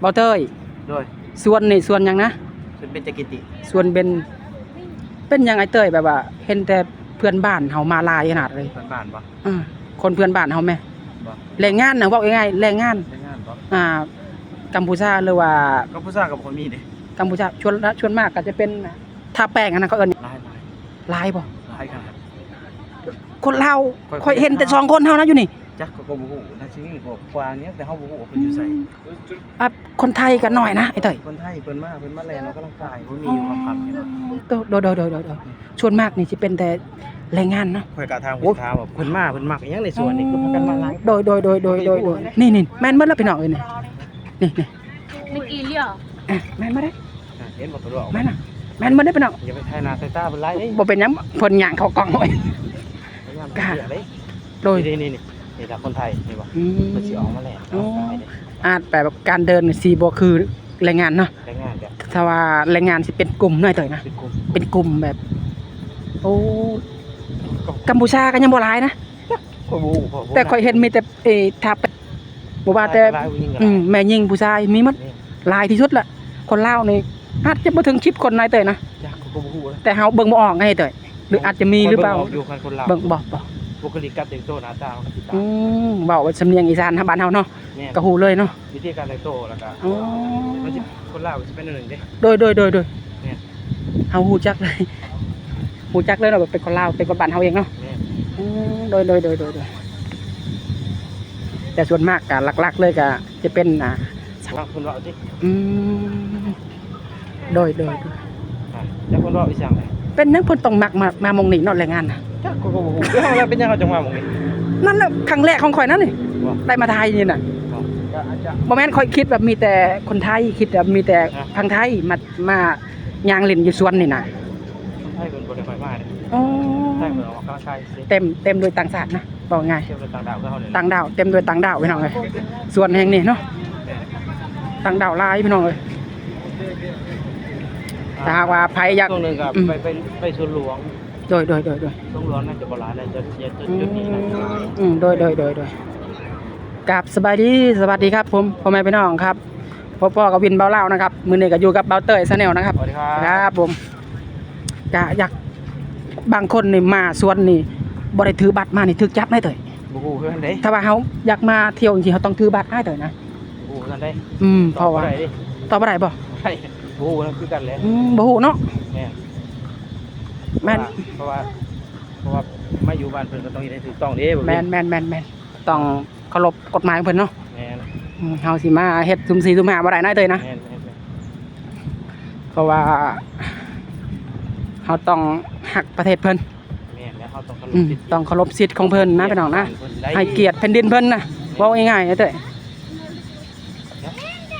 เบาเต้ยโดยส่วนนี่ส่วนหยังนะเป็นเป็นจักริติส่วนเป็น เป็นหยังไอ้เต้ยแบบว่า เห็นแต่เพื่อนบ้านเฮามาหลายขนาดเลยบ้านบ้านบ่อ่าคนเพื่อนบ้านเฮาแม่บ่แรงงานนะเว้าง่ายๆแรงงานได้งานบ่อ่า กัมพูชาหรือว่า ก็ผู้สร้างกับคนมีเด้กัมพูชาชวนชวนมากก็จะเป็นทาแป้งอันนั้นเขาเอิ้นหลายหลายลายบ่หลายขนาดคนลาวค่อยๆค่อยเห็นแต่สองคนเท่านั้นอยู่นี่ จักก็บ่ฮู้นะชื่อบ่กวางเนี้ยแต่เฮาบ่ฮู้ว่าเพิ่นอยู่ไสอะคนไทยกันหน่อยนะไอ้เต้ยคนไทยเพิ่นมาเพิ่นมาแลนออกกำลังกายเพิ่นมีอยู่ความๆนี่เนาะโดยโดยโดยโดยโดยชวนมากนี่สิเป็นแต่แรงงานเนาะข่อยก็ทางเพิ่นถามว่าเพิ่นมาเพิ่นมักอิหยังในสวนนี่คือพากันมาหลายโดยโดยโดยโดยโดยโดยนี่นี่แม่นเบิดแล้วพี่น้องเอ้ยนี่นี่นี่ไม่กินเลยเหรออะแม่นบ่ได้อะเห็นบ่ตัวออกแม่นน่ะแม่นเบิดได้อพี่น้องอย่าไปทายหน้าใส่ตาเพิ่นหลายเด้บ่เป็นหยังเพิ่นย่างเข้ากล้องไว้พยายามเสียเด้โดยนี่นี่ นี่นี่ถ้าคนไทยนี่บ่อืมเพิ่นสิออกมาแลนออกกำลังกายเด้อาจแบบการเดินนี่สิบ่คือแรงงานเนาะแต่งานแบบถ้าว่าแรงงานสิเป็นกลุ่มหน่อยเต้ยนะ เป็นกลุ่มเป็นกลุ่มแบบ โอ้กัมพูชาก็ยังบ่หลายนะข่อยบ่ฮู้ข่อยบ่แต่ค่อยเห็นมีแต่เออทาแป้งบ่ว่าแต่หลายผู้หญิงก็หอืลายมแม่ยิงผู้ชายมีหมดนี่หลายที่สุดละคนลาวนี่อาจจะบ่ถึง10คนนายเต้ยนะ ยากก็บ่ฮู้เลยแต่เฮาเบิ่งบ่ออกไงเต้ยหรืออาจจะมีหรือเปล่าคนอยู่กันคนลาวเบิ่งบ่บ่ บุคลิกการแต่งตัวหน้าตามันก็ติดตาอืมเว้าว่าสำเนียงอีสานทางบ้านเฮาเนาะเนี่ยก็ฮู้เลยเนาะ วิธีการแต่งตัวแล้วก็อ๋อ มันจะคนลาวจะเป็นอันหนึ่งเด้ โดยโดยโดยโดยเนี่ย เฮาฮู้จักเลยฮู้จักเลยเนาะว่าเป็นคนลาวเป็นคนบ้านเฮาเองเนาะเนี่ยอืมโดยโดยโดยโดยโดยแต่ส่วนมากก็หลัก ๆ เลยก็จะเป็นอ่าบางคนว่าสิอืมโดยโดยโดยอะแล้วคนว่าอีสังเลย เป็นนักพลต้องมักมามามองนี่เนาะแรงงานน่ะจักก็บ่ฮู้แล้วเราเป็นยังเขาจังหวะหมองนี้นั่นแหละครั้งแรกของข่อยนั่นนี่บ่ได้มาไทยนี่น่ะก็อาจจะ บ่แม่นข่อยคิดแบบมีแต่คนไทยคิดแบบมีแต่อะทางไทยมามาย่างเล่นอยู่สวนนี่น่ะคนไทยเป็นบ่ได้ค่อยมาเด้อ๋อไทยเพิ่นออกกำลังกายสิเต็มเต็มโดยต่างชาตินะบอกง่าย เที่ยวต่างดาวก็เฮาเนี่ยต่างดาวเต็มโดยต่างดาวพี่น้องเอ้ยส่วนแห่งนี้เนาะต่างดาวหลายพี่น้องเอ้ย ถ้าหากว่าไผอยากช่วงหนึงก็อืมไปไปไปสวนหลวงโดยโดยโดยโดย สวนหลวงน่าจะบ่หลายน่าจะจะจะอืจุดนี้นะมอืมโดยโดยโดยโดยกับสบายดีสวัสดีครับผมพ่อแม่พี่น้องครับพ่อพ่อกับวินเบาเล่านะครับ มือนี้ก็อยู่กับเบาเตยซะแนลนะครับสวัสดีครับครับผมก็อยากบางคนนี่มาสวนนี่บ่ได้ถือบัตรมานี่ถึกจับได้เตยบ่ฮู้คือกันเด้ถ้าว่าเฮาอยากมาเที่ยวจริงๆเฮาต้องถือบัตรให้เตยนะบ่ฮู้คือกันเด้อืมเพราะว่าตอบบ่ได้เด้ตอบบ่ได้บ่ใช่ บ่ฮู้นั่นคือกันแหละอืมบ่ฮู้เนาะแม่นแม่นเพราะว่าเพราะว่ามาอยู่บ้านเพิ่นก็ต้องเฮ็ดให้ถูกต้องเด้บ่แม่นแม่นแม่นแม่นต้องเคารพกฎหมายของเพิ่นเนาะแม่นอืมเฮาสิมาเฮ็ดซุ่มสี่ซุ่มห้าบ่ได้นะเตยนะ แม่นแม่นแม่นเพราะว่าเฮาต้องฮักประเทศเพิ่นแม่นแล้วเฮาต้องเคารอืพมสิทธิต้องเคารพสิทธิ์ของเพิ่นนะพี่น้องนะเพิ่ได้ให้เกียรติแผ่นดินเพิ่นนะเว้าง่ายๆนะเตย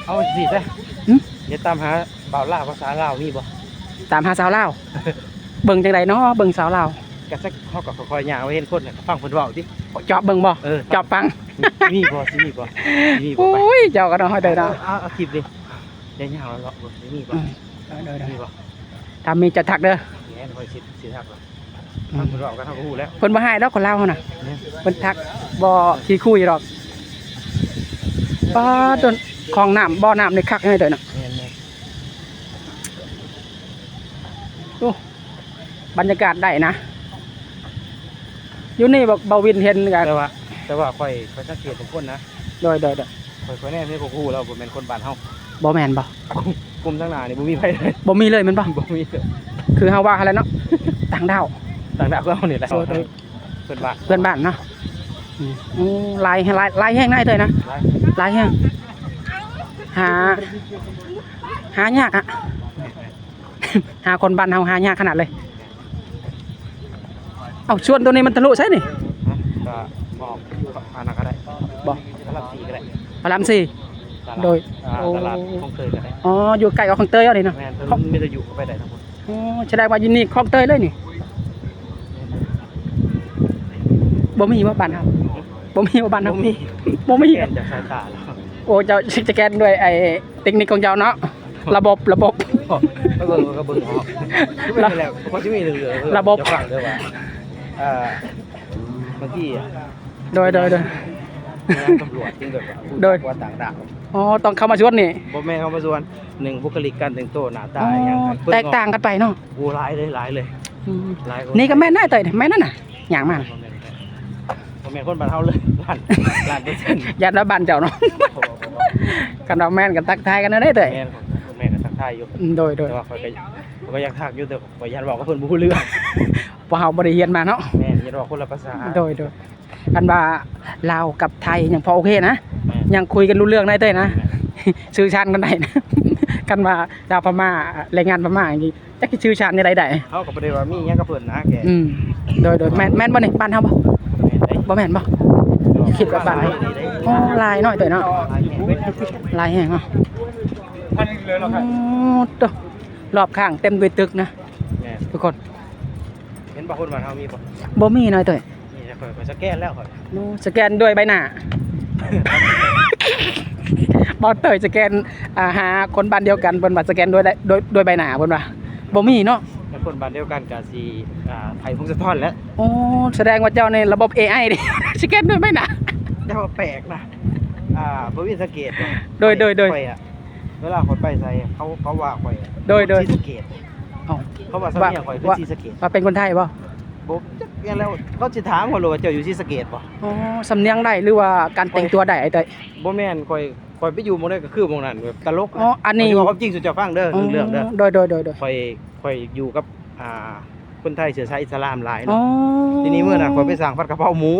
เอาสิซะหึ อย่าตามหา บ่าวลาวภาษาลาวมีบ่ตามหาสาวลาว เบิ่งจังไดเนาะเบิ่งสาวลาวก็สักเฮาก็ค่อยๆย่างไว้เห็นคนน่ะก็ฟังเพิ่นเว้าติเจาะเบิ่งบ่เออเจาะปังมีบ่สิมีบ่สิมีบ่โอ้ไปยเจ้าก็ต้องให้ได้เนาะเอาเอาคลิปดิอย่าย่างแล้วเลาะบ่สิมีบ่อืมเด้อมีบ่ๆถ้ามีจะทักเด้อแม่นค่อยสิสิทักบ่อืฟังมเพิ่นเว้าก็เฮาก็ฮู้แล้วเพิ่นบ่ให้ดอกคนลาวเฮาน่ะแม่นเพิ่นทักบ่ขี้คุยดอกป้าจนของน้ำบ่อน้ำในคักให้เด้อเนาะแม่นแม่นโอ้บรรยากาศได้นะอยู่นี่บ่เบาวินเห็นกันแต่ว่า แต่ว่าค่อยค่อยสังเกตทุกคนนะโดยโดยโดยค่อยค่อยแน่ที่บ่ฮู้แล้วบ่แม่นคนบ้านเฮาบ่แม่นบ่กลุ่มทั้งหน้านี่บ่มีไผเลยบ่มีเลยแม่นบ่บ่มีเลยคือเฮาว่าอะไรเนาะต่างดาวต่างดาวก็เฮานี่แหละโอ้โดยเพิ่นบ้านเพื่อนบ้านเนาะอืมอืมลายลายลายแห้งได้เลยนะหลายลายแห้งหาหายากอะ หาคนบ้านเฮาหายากขนาดเลย เอาชวนตัวนี้มันทะลุใช่นี่ฮะก็บอกอานาก็ได้บอกตลาดสีก็ได้พระรามสี่ตลาโดยอ่าโอ้ตลาดคลองเตยก็ได้อ๋ออยู่ไกลกับคลองเตยเอาเลยเนาะแม่นคลองเพิ่นมีแต่อยู่ก็ไปได้ทั้งหมดอ๋อแสดงว่าอยินนี่คลองเตยเลยนี่บ่มีว่าบ้านเฮาบ่มีว่าบ้านเฮาบ่มีบ่มีเห็นจากสายตาแล้ว โอ้เจ้าสแกนด้วยไอ้เทคนิคของเจ้าเนาะ ระบบระบบก็เบิ่งก็เบิ่งออกคือเป็นแล้วเพราะที่มีเหลือๆระบบจะฟังเด้อว่าเอ่อเมื่อกี้อะโดยโดยโดยงานตำรวจที่แบบว่าพูโดยว่าต่างดาวอ๋อต้องเข้ามาชวนนี่บ่แม่นเข้ามาส่วนหนึ่งบุคลิกการแต่งตัวหน้าตาอ๋ออย่างแตกต่างกันไปเนาะโอ้หลายเลยหลายเลยอืมหลายคนี่ก็แม่นได้เตยแม่นนั่นน่ะอย่างมากบ่แม่นคนบ้านเฮาเลยล้านล้านเปอร์เซ็นต์ยันว่าบ้านเจ้าเนาะกันเราแม่นกันทักทายกันได้เตย แม่นของแม่ก็ทักทายอยู่อืมโดยโดยแต่ว่าข่อยก็ข่อยก็ยังทักอยู่แต่ข่อยยันบอกว่าเพิ่นบ่ฮู้เรื่องพอเฮาบ่ได้เรียนมาเนาะแม่นยันบอกคนละภาษาโดยโดยอันว่าลาวกับไทยยังพอโอเคนะแม่นยังคุยกันรู้เรื่องได้เต้ยนะ ชื่อชันกันได้นะ กันว่าชาวพม่าแรงงานพม่าอย่างนี้จักสิชื่อชันนี่ได้ได้เฮาก็บ่ได้ว่ามีหยังกับเพิ่นนะแกอืมโดยโดยแม่นแม่นบ่นี่บ้านเฮาบ่แม่นได้บ่แม่นบ่ คิดว่าบ้านได้โอ้ลายน้อยเต้ยเนาะหลายแห่งลายแห้งเนาะ ท่านเลยเหรอครับโอ้ตวรอบข้างเต็มด้วยตึกนะแม่นทุกคน เห็นบ่คนบ้านเฮามีบ่บ่มีน้อยเต้ยนี่จะข่อยข่อยสแกนแล้วข่อยโอ้สแกนด้วยใบหน้าบ่เต้ยสแกนอ่าหาคนบ้านเดียวกันเพิ่นว่าสแกนด้วยได้ด้วยด้วยใบหน้าเพิ่นว่าบ่มีเนาะแล้วคนบ้านเดียวกันก็สิอ่าไผพงศธรแล้วโอ้แสดงว่าเจ้าในระบบ AI ดิสแกนด้วยไหมนะแต่ว่าแปลกนะอ่าบ่มีสะเกตโดยโดยโดยข่ออะ เวลาข่อยไปไสเขาเขาว่าข่อยอะโดยโดย ศรีสะเกตเอ้าเขาว่าสำเนียงข่อยคือว่าศรีสะเกตว่าเป็นคนไทยป่ะบ่จักอย่างแล้วเขาสิถามข่อยเลยว่าเจ้าอยู่ศรีสะเกตบ่อ๋อสำเนียงได้หรือว่าการแต่งตัวได้ไอ้เต้ย บ่แม่นข่อยข่อยไปอยู่หม่องใดก็คือหม่องนั้นแบบตลกอ๋ออันนี้ ข่ยสิว่าความจริงสุดเจ้าฟังเด้อเรื่องเด้อ โดยโดยโดยโดยข่อยข่อยอยู่กับอ่าคนไทยเชื้อสายอิสลามหลายอ๋อเนาะทีนี้เมื่อน่ะข่อยไปสั่งผัดกะเพราหมู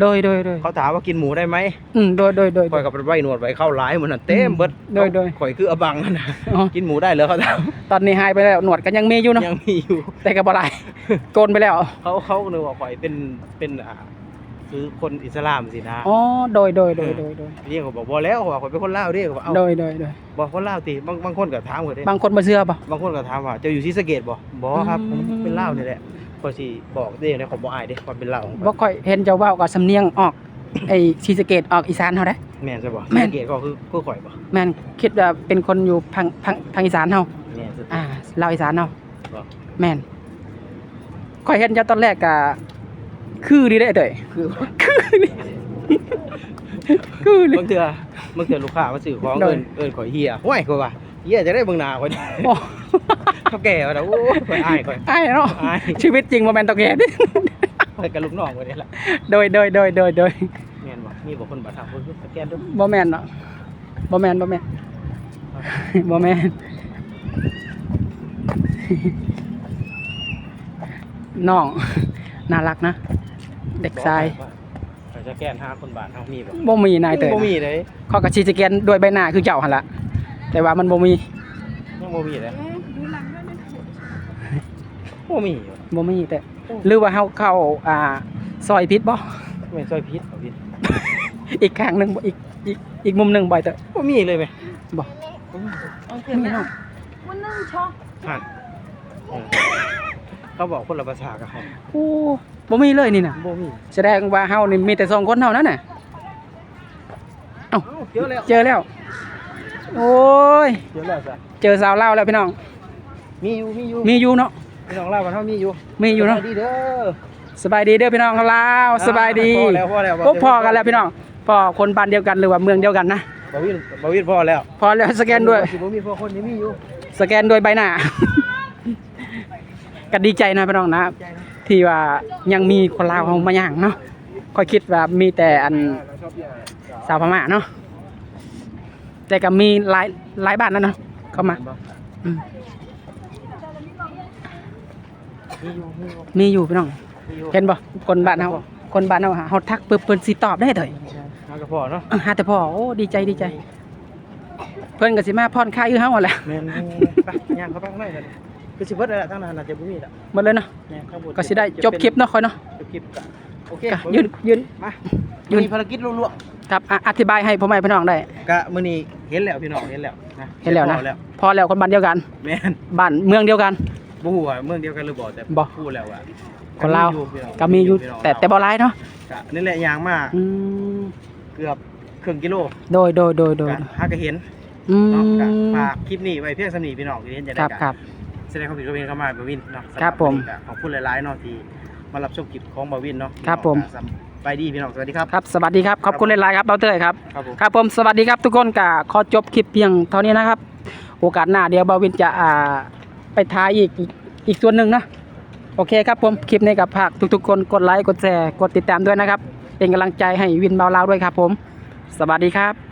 โดยโดยโดยเขาถามว่ากินหมูได้ไหมอืมโดยโดยโดย ข่อยก็ไปไว้หนวดไว้เข้าหลายหมันน่ะเต็มเบิดโดยโดยข่อยคืออบังนั่นน่ะอ๋อ กินหมูได้เหรอเขาถามตอนนี้หายไปแล้วหนวดก็ยังมีอยู่เนาะยังมีอยู่แต่ก็บ่หลายโกนไปแล้วเขาเขาก็นึกว่าข่อยเป็นเป็นอ่าคือคนอิสลามสินะอ๋อโดยโดยโดยโดยโดยทีนี้เขาบอกบ่แล้วเขาว่าข่อยเป็นคนลาวเด้เขาบอกเอ้าโดยโดยโดยบอกคนลาวติบางบางคนก็ถามข่อยเด้บางคนบ่เชื่อป่ะ บางคนก็ถามว่าเจ้าอยู่ศรีสะเกษบ่บ่ครับผมอืมเป็นลาวนี่แหละ ข่อยสิบอกเด้ในของบ่อายเด้ข่อยเป็นลาวบ่ค่อยเห็นเจ้าเว้ากับสำเนียงออกไอ้ศรีสะเกษออกอีสานเฮาได้แม่นใช่บ่แม่นศรีสะเกษก็คือคือข่อยบ่แม่นคิดว่าเป็นคนอยู่ทางทางทางอีสานเฮาแม่นใช่อ่าลาวอีสานเฮาบ่แม่นข่อยเห็นเจ้าตอนแรกก็คือดีเด้อเด้ยคือคือเลยบางเทื่อบางเทื่อลูกค้ามาซื้อของโดยเอิ้นเอิ้นข่อยเฮียห้วยข่อยว่าเฮียจะได้เบิ่งหน้าข่อยโอ้ เขาแก่ว่าน่ะโอ้ยข่อยอายข่อยอ้ายเนาะอาย ชีวิตจริงบ่แม่นตะเกดข่อยกับลูกน้องข่อยนี่แหละโดยโดยโดยโดยโดยแม่นบ่มีบ่คนบ่ทำเพิ่นสแกนเด้อบ่แม่นเนาะบ่แม่นบ่แม่นบ่แม่นน้อง น่ารักนะ เด็กชายข่อยสแกนหาคนบ้านเฮามีบ่บ่มีนายเตยบ่มีเลยเขาก็สิสแกนด้วยใบหน้าคือเจ้าหั่นล่ะแต่ว่ามันบ่มียังบ่มีเลย บ่มีอยู่บ่มีแต่หรือว่าเฮาเข้าอ่าซอยพิษบ่แม่นซอยพิษบ่พิษอีกข้างหนึงบ่อีกอีกอีกมุมหนึงบ่อยเตยบ่มีเลยแม่บ่บ่มีมีเนาะหั่นเออเขาบอกคนละภาษากับเฮาโอ้บ่มีเลยนี่น่ะบ่มีแสดงว่าเฮานี่มีแต่สองคนเท่านั้นน่ะเอ้าเอ้าเจอแล้วเจอแล้ว โอ้ย เจอแล้วจ้ะเจอสาวเล่าวแล้วพี่น้อง มีอยู่มีอยู่ มีอยู่เนาะ พี่น้องเล่ากันเฮามีอยู่มีอยู่เนาะสบดีเด้อสบายดีเด้อพี่น้องลาวสบายดีพอแล้วพอแล้วพบพอกันแล้วพี่น้องพอคนบ้านเดียวกันหรือว่าเมืองเดียวกันนะบาวินบาวินพอแล้ว พอแล้วสแกนด้วยสิบ่มีพอคนนี้มีอยู่สแกนด้วยใบหน้าก็ดีใจนะพี่น้องนะใจนะที่ว่ายังมีคนลาวเฮามาย่างเนาะค่อยคิดว่ามีแต่อันสาวพม่าเนาะแต่ก็มีหลายหลายบ้านนั่นเนาะเข้ามาอื มมีอยู่มีอยู่มีอยู่พี่น้อง มีอยู่เห็นบ่คนบ้านเฮาคนบ้านเฮาเฮาทักปึ๊บเพิ่นสิตอบได้เถอะหากระพอเนาะอะหาแต่พ่อโอ้ดีใจดีใจ เพิ่นก็สิมาผ่อนคลายคือเฮาหั่นแหละแม่นไปย่างเข้าไปข้างในกันคือสิเบิดแล้วล่ะทางนั้นน่าจะบ่มีละหมดเลยเนาะแม่นข้างบนก็สิได้จบคลิปเนาะค่อยเนาะจบคลิปก็โอเคก็ยืนยืน มายืนมีภารกิจลวกครับอะอธิบายให้พ่อแม่พี่น้องได้ ๆกะมื้อนี้เห็นแล้วพี่น้องเห็นแล้วนะเห็นแล้วนะ พอแล้ว พอแล้วคนบ้านเดียวกัน แม่นบ้านเมืองเดียวกัน บ่ฮู้ว่าเมืองเดียวกันหรือบ่แต่บ่พูดแล้วว่าคนลาวพี่น้งก็มีอยู่พี่น้งแต่แต่บ่หลายเนาะกะนี่แหละย่างมาอืมเกือบครึ่งกิโล โดยโดยโดยโดยกะหาก็เห็นอืเนาะกะมฝากคลิปนี้ไว้เพียงสำนีพี่น้องที่เห็นจะคได้รับกะครับแสดงความผิดความเห็นเข้ามาบาวินเนาะสำหครับผมวันนี้ก็ขอบคุณหลายๆเนาะที่มารับชมคลิปของบาวินเนาะครับผมก็สำไปดีพี่น้องสวัสดีครับครับสวัสดีครับขอบคุณหลายๆครับเบาเตอร์ครับครับผมครับผมสวัสดีครับทุกคนกะขอจบคลิปเพียงเท่านี้นะครับ โอกาสหน้าเดี๋ยวบาวินจะอ่า ไปท้ายอีกอีกส่วนหนึ่งนะโอเคครับผมคลิปนี้กับผักทุกๆคนกดไลค์กดแชร์กดติดตามด้วยนะครับ เป็นกำลังใจให้วินเบาลาวด้วยครับผม สวัสดีครับ